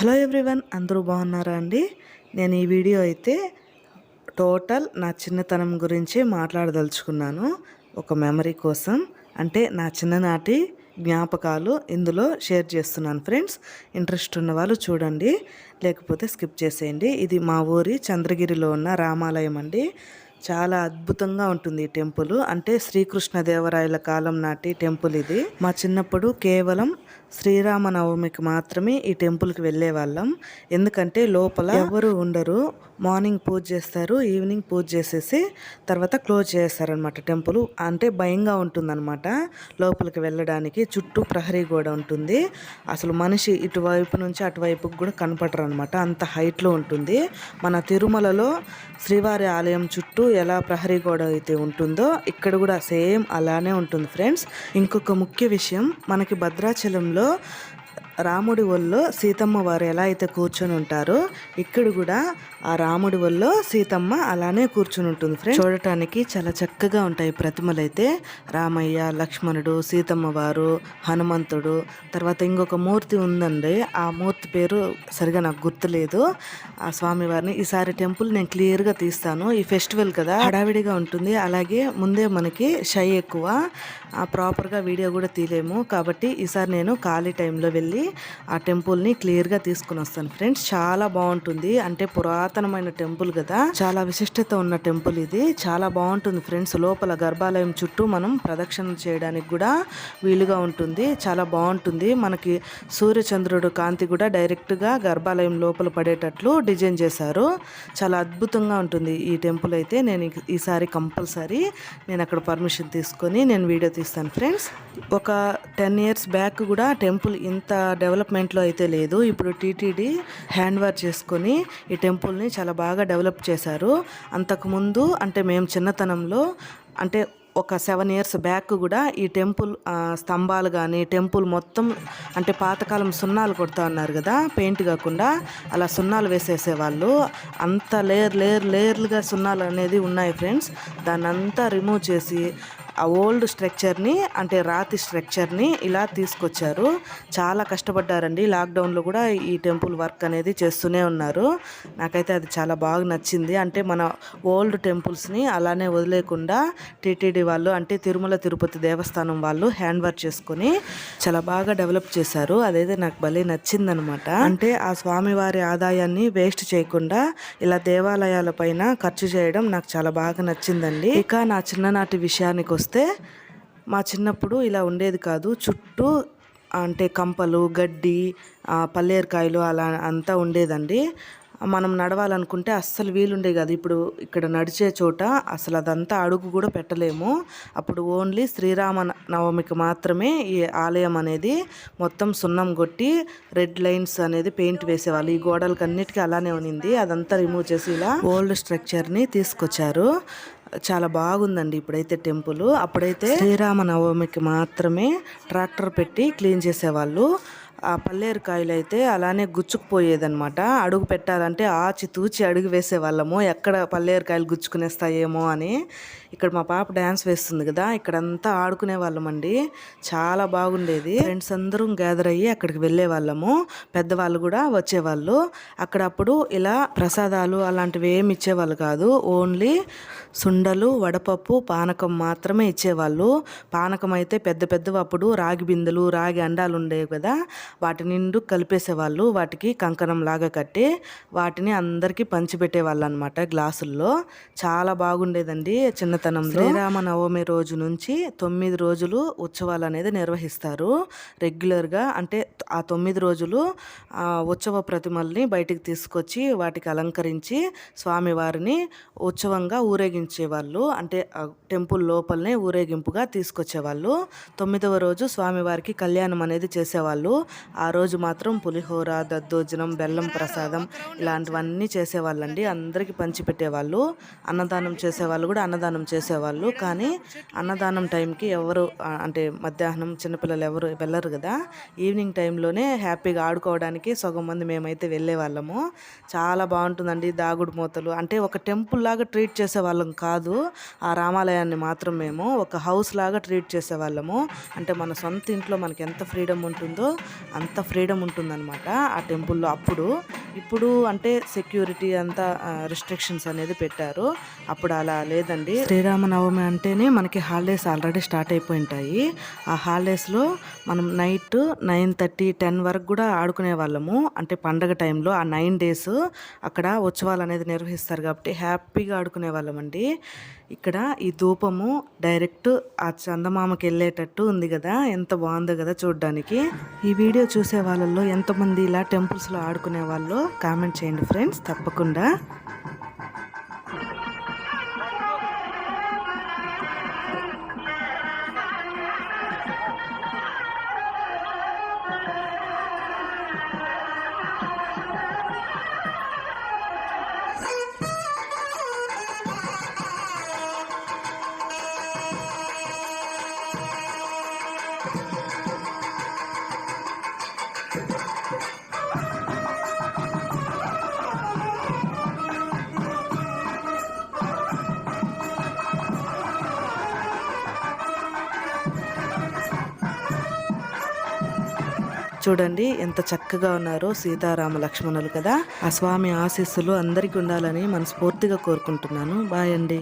Hello everyone అందరూ బాగున్నారా అండి? నేను ఈ వీడియో అయితే టోటల్ నా చిన్నతనం గురించి మాట్లాడదలుచుకున్నాను. ఒక మెమరీ కోసం. అంటే నా చిన్ననాటి జ్ఞాపకాలు ఇందులో షేర్ చేస్తున్నాను ఫ్రెండ్స్. ఇంట్రెస్ట్ ఉన్న వాళ్ళు చూడండి. లేకపోతే స్కిప్ చేసేయండి. ఇది మా ఊరి చంద్రగిరిలో ఉన్న రామాలయం అండి. చాలా అద్భుతంగా ఉంటుంది ఈ టెంపుల్. అంటే శ్రీకృష్ణదేవరాయల కాలం నాటి టెంపుల్ ఇది. మా చిన్నప్పుడు కేవలం శ్రీరామనవమికి మాత్రమే ఈ టెంపుల్కి వెళ్ళే వాళ్ళం ఎందుకంటే లోపల ఎవరు ఉండరు. మార్నింగ్ పూజ చేస్తారు. ఈవినింగ్ పూజ చేసేసి తర్వాత క్లోజ్ చేస్తారనమాట టెంపుల్. అంటే భయంగా ఉంటుందన్నమాట లోపలికి వెళ్ళడానికి. చుట్టూ ప్రహరీ గోడ ఉంటుంది. అసలు మనిషి ఇటువైపు నుంచి అటువైపుకి కూడా కనపడరు అనమాట అంత హైట్లో ఉంటుంది. మన తిరుమలలో శ్రీవారి ఆలయం చుట్టూ ఎలా ప్రహరీ గోడ అయితే ఉంటుందో ఇక్కడ కూడా సేమ్ అలానే ఉంటుంది ఫ్రెండ్స్. ఇంకొక ముఖ్య విషయం మనకి భద్రాచలంలో 嗯 రాముడి ఒళ్ళో సీతమ్మ వారు ఎలా అయితే కూర్చొని ఉంటారో ఇక్కడ కూడా ఆ రాముడి ఒళ్ళో సీతమ్మ అలానే కూర్చొని ఉంటుంది ఫ్రెండ్స్ చూడటానికి చాలా చక్కగా ఉంటాయి ప్రతిమలు అయితే రామయ్య లక్ష్మణుడు సీతమ్మ వారు హనుమంతుడు. తర్వాత ఇంకొక మూర్తి ఉందండి. ఆ మూర్తి పేరు సరిగా నాకు గుర్తులేదు. ఆ స్వామివారిని ఈసారి టెంపుల్ నేను క్లియర్గా తీస్తాను. ఈ ఫెస్టివల్ కదా హడావిడిగా ఉంటుంది. అలాగే ముందే మనకి షై ఎక్కువ. ప్రాపర్గా వీడియో కూడా తీయలేము. కాబట్టి ఈసారి నేను ఖాళీ టైంలో వెళ్ళి ఆ టెంపుల్ని క్లియర్గా తీసుకుని వస్తాను. ఫ్రెండ్స్ చాలా బాగుంటుంది. అంటే పురాతనమైన టెంపుల్ కదా. చాలా విశిష్టత ఉన్న టెంపుల్ ఇది. చాలా బాగుంటుంది ఫ్రెండ్స్. లోపల గర్భాలయం చుట్టూ మనం ప్రదక్షిణ చేయడానికి కూడా వీలుగా ఉంటుంది. చాలా బాగుంటుంది. మనకి సూర్యచంద్రుడు కాంతి కూడా డైరెక్ట్గా గర్భాలయం లోపల పడేటట్లు డిజైన్ చేశారు. చాలా అద్భుతంగా ఉంటుంది ఈ టెంపుల్ అయితే. నేను ఈసారి కంపల్సరీ నేను అక్కడ పర్మిషన్ తీసుకొని నేను వీడియో తీస్తాను. ఫ్రెండ్స్ ఒక టెన్ ఇయర్స్ బ్యాక్ కూడా టెంపుల్ ఇంత డెవలప్మెంట్లో అయితే లేదు. ఇప్పుడు టీటీడీ హ్యాండ్ వర్క్ చేసుకొని ఈ టెంపుల్ని చాలా బాగా డెవలప్ చేశారు. అంతకుముందు అంటే మేము చిన్నతనంలో అంటే ఒక సెవెన్ ఇయర్స్ బ్యాక్ కూడా ఈ టెంపుల్ స్తంభాలు కానీ టెంపుల్ మొత్తం అంటే పాతకాలం సున్నాలు కొడతా ఉన్నారు కదా పెయింట్ కాకుండా అలా సున్నాలు వేసేసేవాళ్ళు. అంత లేయర్ లేయర్ లేయర్లుగా సున్నాలు అనేది ఉన్నాయి ఫ్రెండ్స్. దాన్ని అంతా రిమూవ్ చేసి ఆ ఓల్డ్ స్ట్రక్చర్ని అంటే రాతి స్ట్రక్చర్ని ఇలా తీసుకొచ్చారు. చాలా కష్టపడ్డారండి. లాక్డౌన్లో కూడా ఈ టెంపుల్ వర్క్ అనేది చేస్తూనే ఉన్నారు. నాకైతే అది చాలా బాగా నచ్చింది. అంటే మన ఓల్డ్ టెంపుల్స్ని అలానే వదిలేకుండా టీటీడీ వాళ్ళు అంటే తిరుమల తిరుపతి దేవస్థానం వాళ్ళు హ్యాండ్ వర్క్ చేసుకొని చాలా బాగా డెవలప్ చేశారు. అదైతే నాకు భలే నచ్చిందనమాట. అంటే ఆ స్వామివారి ఆదాయాన్ని వేస్ట్ చేయకుండా ఇలా దేవాలయాల పైన ఖర్చు చేయడం నాకు చాలా బాగా నచ్చిందండి. ఇక నా చిన్ననాటి విషయానికి వస్తే చూస్తే మా చిన్నప్పుడు ఇలా ఉండేది కాదు. చుట్టూ అంటే కంపలు గడ్డి పల్లేరుకాయలు అలా అంతా ఉండేదండి. మనం నడవాలనుకుంటే అస్సలు వీలుండే కాదు. ఇప్పుడు ఇక్కడ నడిచే చోట అసలు అదంతా అడుగు కూడా పెట్టలేము. అప్పుడు ఓన్లీ శ్రీరామ నవమికి మాత్రమే ఈ ఆలయం అనేది మొత్తం సున్నం కొట్టి రెడ్ లైన్స్ అనేది పెయింట్ వేసేవాళ్ళు. ఈ గోడలకి అన్నిటికీ అలానే ఉన్నింది అదంతా రిమూవ్ చేసి ఇలా ఓల్డ్ స్ట్రక్చర్ని తీసుకొచ్చారు. చాలా బాగుందండి ఇప్పుడైతే టెంపుల్. అప్పుడైతే శ్రీరామ నవమికి మాత్రమే ట్రాక్టర్ పెట్టి క్లీన్ చేసేవాళ్ళు. ఆ పల్లేరు కాయలు అయితే అలానే గుచ్చుకుపోయేదనమాట అడుగు పెట్టాలంటే ఆచి తూచి అడుగు వేసేవాళ్ళము. ఎక్కడ పల్లేరు కాయలు గుచ్చుకునేస్తాయేమో అని. ఇక్కడ మా పాప డ్యాన్స్ వేస్తుంది కదా ఇక్కడంతా ఆడుకునే వాళ్ళమండి చాలా బాగుండేది. ఫ్రెండ్స్ అందరం గ్యాదర్ అయ్యి అక్కడికి వెళ్ళే వాళ్ళము పెద్దవాళ్ళు కూడా వచ్చేవాళ్ళు. అక్కడ అప్పుడు ఇలా ప్రసాదాలు అలాంటివి ఏమి ఇచ్చేవాళ్ళు కాదు. ఓన్లీ సుండలు వడపప్పు పానకం మాత్రమే ఇచ్చేవాళ్ళు. పానకం అయితే పెద్ద పెద్దవి అప్పుడు రాగి బిందెలు రాగి అండాలు ఉండేవి కదా. వాటి నిండు కలిపేసేవాళ్ళు వాటికి కంకణం లాగా కట్టి వాటిని అందరికీ పంచిపెట్టేవాళ్ళు అనమాట గ్లాసుల్లో. చాలా బాగుండేదండి చిన్నతనంలో. శ్రీరామ నవమి రోజు నుంచి తొమ్మిది రోజులు ఉత్సవాలు అనేది నిర్వహిస్తారు. రెగ్యులర్గా అంటే ఆ తొమ్మిది రోజులు ఉత్సవ ప్రతిమల్ని బయటికి తీసుకొచ్చి వాటికి అలంకరించి స్వామివారిని ఉత్సవంగా ఊరేగించేవాళ్ళు. అంటే టెంపుల్ లోపలనే ఊరేగింపుగా తీసుకొచ్చేవాళ్ళు. తొమ్మిదవ రోజు స్వామివారికి కళ్యాణం అనేది చేసేవాళ్ళు. ఆ రోజు మాత్రం పులిహోర దద్దోజనం బెల్లం ప్రసాదం ఇలాంటివన్నీ చేసేవాళ్ళండి. అందరికీ పంచిపెట్టేవాళ్ళు. అన్నదానం చేసేవాళ్ళు కూడా అన్నదానం చేసేవాళ్ళు. కానీ అన్నదానం టైంకి ఎవరు అంటే మధ్యాహ్నం చిన్నపిల్లలు ఎవరు వెళ్ళరు కదా. ఈవినింగ్ టైంలోనే హ్యాపీగా ఆడుకోవడానికి సగం మంది మేమైతే వెళ్ళే వాళ్ళము చాలా బాగుంటుందండి దాగుడు మూతలు. అంటే ఒక టెంపుల్ లాగా ట్రీట్ చేసే వాళ్ళం కాదు. ఆ రామాలయాన్ని మాత్రం మేము ఒక హౌస్ లాగా ట్రీట్ చేసేవాళ్ళము. అంటే మన సొంత ఇంట్లో మనకి ఎంత ఫ్రీడమ్ ఉంటుందో అంత ఫ్రీడమ్ ఉంటుందన్నమాట ఆ టెంపుల్లో అప్పుడు. ఇప్పుడు అంటే సెక్యూరిటీ అంతా రిస్ట్రిక్షన్స్ అనేది పెట్టారు. అప్పుడు అలా లేదండి. శ్రీరామనవమి అంటేనే మనకి హాలిడేస్ ఆల్రెడీ స్టార్ట్ అయిపోయి ఉంటాయి ఆ హాలిడేస్లో మనం నైట్ నైన్ థర్టీ టెన్ వరకు కూడా ఆడుకునే వాళ్ళము. అంటే పండగ టైంలో ఆ నైన్ డేస్ అక్కడ ఉత్సవాలు అనేది నిర్వహిస్తారు కాబట్టి హ్యాపీగా ఆడుకునే వాళ్ళమండి. ఇక్కడ ఈ ధూపము డైరెక్ట్ ఆ చందమామకి వెళ్ళేటట్టు ఉంది కదా. ఎంత బాగుందో కదా చూడడానికి. ఈ వీడియో చూసే వాళ్ళల్లో ఎంతమంది ఇలా టెంపుల్స్లో ఆడుకునే వాళ్ళు కామెంట్ చేయండి ఫ్రెండ్స్ తప్పకుండా. చూడండి ఎంత చక్కగా ఉన్నారో సీతారామ లక్ష్మణులు కదా. ఆ స్వామి ఆశీస్సులు అందరికీ ఉండాలని మనస్ఫూర్తిగా కోరుకుంటున్నాను. బాయ్ అండి.